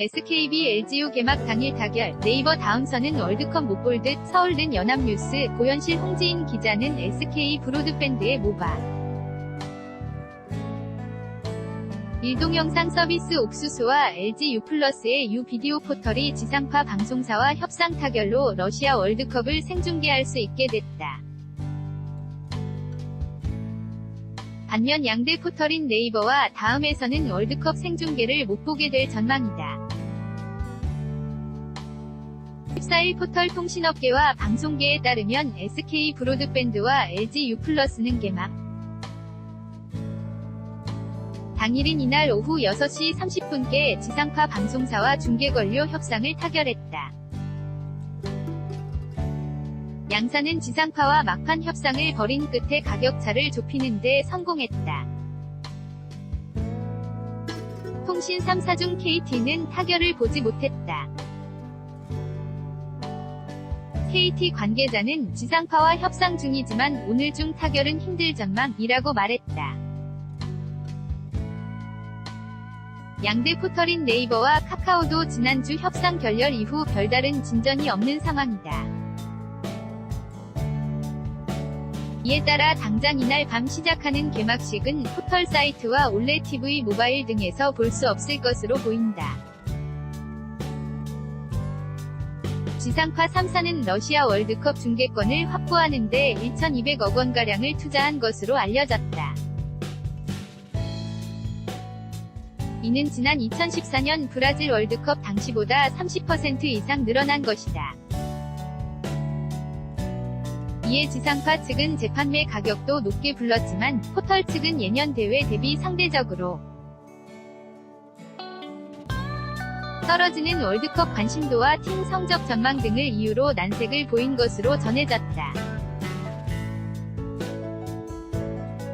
SKB LGU 개막 당일 타결 네이버 다음 선은 월드컵 못 볼 듯 서울는 연합뉴스 고현실 홍지인 기자는 SK 브로드밴드의 모바 일동영상 서비스 옥수수와 LG U+의 U 비디오 포털이 지상파 방송사와 협상 타결로 러시아 월드컵을 생중계할 수 있게 됐다. 반면 양대 포털인 네이버와 다음에서는 월드컵 생중계를 못 보게 될 전망이다. 14일 포털 통신업계와 방송계에 따르면 SK 브로드밴드와 LG U+는 개막 당일인 이날 오후 6시 30분께 지상파 방송사와 중계권료 협상을 타결했다. 양사는 지상파와 막판 협상을 벌인 끝에 가격차를 좁히는 데 성공했다. 통신 3사 중 KT는 타결을 보지 못했다. KT 관계자는 지상파와 협상 중이지만 오늘 중 타결은 힘들 전망이라고 말했다. 양대 포털인 네이버와 카카오도 지난주 협상 결렬 이후 별다른 진전이 없는 상황이다. 이에 따라 당장 이날 밤 시작하는 개막식은 포털 사이트와 올레 TV 모바일 등에서 볼 수 없을 것으로 보인다. 지상파 3사는 러시아 월드컵 중계권을 확보하는데 1,200억 원가량을 투자한 것으로 알려졌다. 이는 지난 2014년 브라질 월드컵 당시보다 30% 이상 늘어난 것이다. 이에 지상파 측은 재판매 가격도 높게 불렀지만 포털 측은 예년 대회 대비 상대적으로 떨어지는 월드컵 관심도와 팀 성적 전망 등을 이유로 난색을 보인 것으로 전해졌다.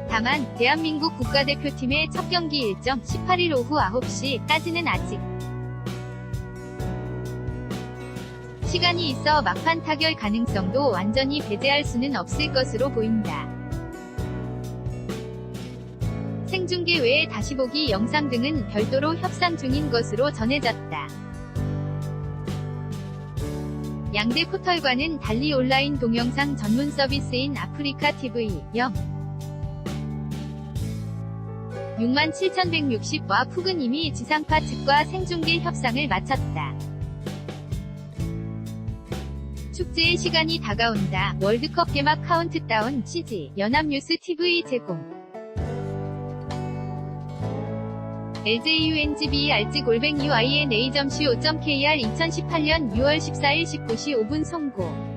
다만 대한민국 국가대표팀의 첫 경기 일정 18일 오후 9시까지는 아직 시간이 있어 막판 타결 가능성도 완전히 배제할 수는 없을 것으로 보인다. 생중계 외에 다시 보기 영상 등은 별도로 협상 중인 것으로 전해졌다. 양대 포털과는 달리 온라인 동영상 전문 서비스인 아프리카 TV 0 67,160와 푸근 이미 지상파 측과 생중계 협상을 마쳤다. 축제의 시간이 다가온다. 월드컵 개막 카운트다운 CG 연합뉴스 TV 제공. LJUNGB 알지 골뱅이 YNA.co.kr 2018년 6월 14일 19시 5분 송고